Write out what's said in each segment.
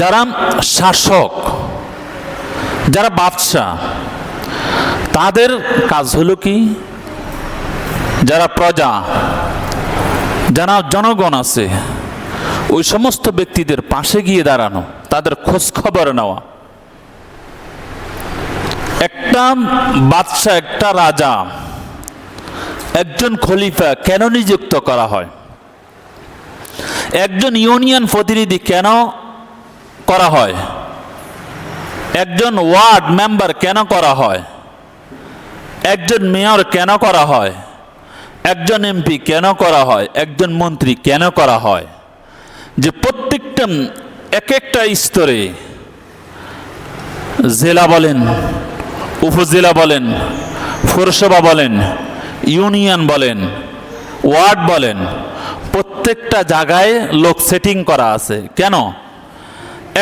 যারা শাসক, যারা বাদশাহ, তাদের কাজ হলো কি? যারা প্রজা, যারা জনগণ আছে, ওই সমস্ত ব্যক্তিদের পাশে গিয়ে দাঁড়ানো, তাদের খোঁজ খবর নেওয়া। একটা বাদশাহ, একটা রাজা, একজন খলিফা কেন নিযুক্ত করা হয়? একজন ইউনিয়ন প্রতিনিধি কেন করা হয়? একজন ওয়ার্ড মেম্বার কেন করা হয়? একজন মেয়র কেন করা হয়? একজন এমপি কেন করা হয়? একজন মন্ত্রী কেন করা হয়? যে প্রত্যেকটা এক একটা স্তরে জেলা বলেন, উপজেলা বলেন, পৌরসভা বলেন, ইউনিয়ন বলেন, ওয়ার্ড বলেন, প্রত্যেকটা জায়গায় লোক সেটিং করা আছে। কেন?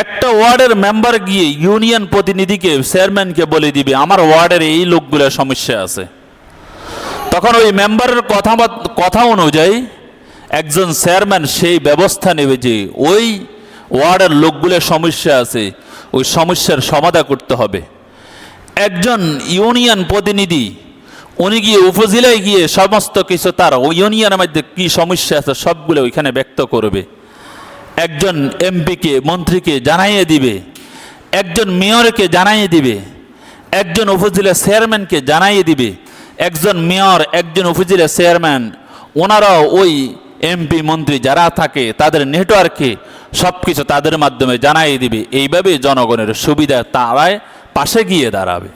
একটা ওয়ার্ডের মেম্বার গিয়ে ইউনিয়ন প্রতিনিধিকে, চেয়ারম্যানকে বলে দিবে, আমার ওয়ার্ডের এই লোকগুলোর সমস্যা আছে। তখন ওই মেম্বারের কথা কথা অনুযায়ী একজন চেয়ারম্যান সেই ব্যবস্থা নেবে যে, ওই ওয়ার্ডের লোকগুলোর সমস্যা আছে, ওই সমস্যার সমাধান করতে হবে। একজন ইউনিয়ন প্রতিনিধি, উনি গিয়ে উপজেলায় গিয়ে সমস্ত কিছু তার, ওই ইউনিয়নের মধ্যে কী সমস্যা আছে সবগুলো ওইখানে ব্যক্ত করবে। একজন এমপিকে, মন্ত্রীকে জানাইয়ে দিবে, একজন মেয়রকে জানাইয়ে দিবে, একজন উপজেলা চেয়ারম্যানকে জানাইয়ে দিবে, একজন মেয়র, একজন উপজেলা চেয়ারম্যান, ওনারাও ওই এমপি, মন্ত্রী যারা থাকে তাদের নেটওয়ার্কে সব কিছু তাদের মাধ্যমে জানাইয়ে দিবে। এইভাবে জনগণের সুবিধা তারাই পাশে গিয়ে দাঁড়াবে।